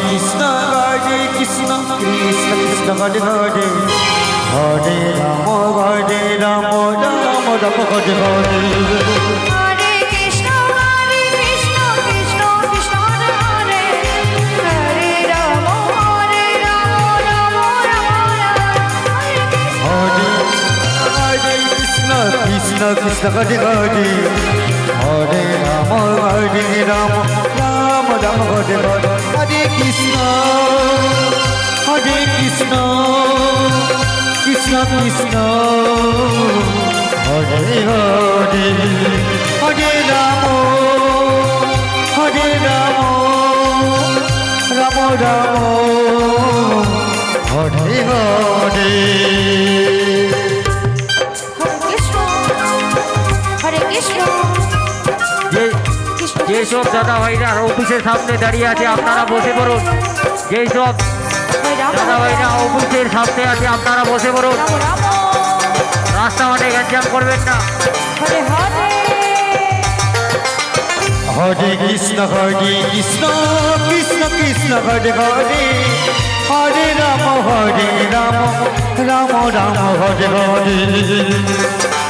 কৃষ্ণ হরে কৃষ্ণ কৃষ্ণ কৃষ্ণ হরে হরে হরে রাম হরে রাম রাম রাম হরে হরে হরে কৃষ্ণ হরে কৃষ্ণ কৃষ্ণ কৃষ্ণ হরে হরে হরে রাম হরে রাম কৃষ্ণ কৃষ্ণ কৃষ্ণ। হরে হরে হরে রাম হরে রাম রাম রাম। হরে হরে। হরে কৃষ্ণ হরে কৃষ্ণ। যে কৃষ্ণ যেসব দাদা ভাইরা অফিসের সামনে দাঁড়িয়ে আছে আপনারা বসে পড়ুন। যেসব অফিসের সামনে আছে আপনারা বসে পড়ুন। রাম রাম। রাস্তা মাঠে গ্যাঞ্জাম করবেন না। হরে হরে। হরে কৃষ্ণ হরে কৃষ্ণ কৃষ্ণ কৃষ্ণ হরে হরে। হরে রাম হরে রাম রাম রাম হরে হরে হরে।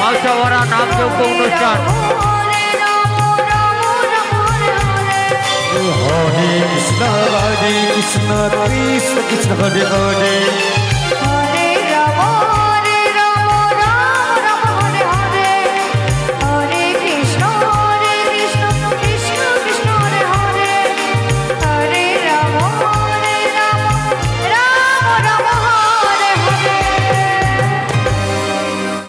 মালসা ভরা নাম যোগ্য অনুষ্ঠান। হরে কৃষ্ণ হরে কৃষ্ণ কৃষ্ণ কৃষ্ণ হরে হরে।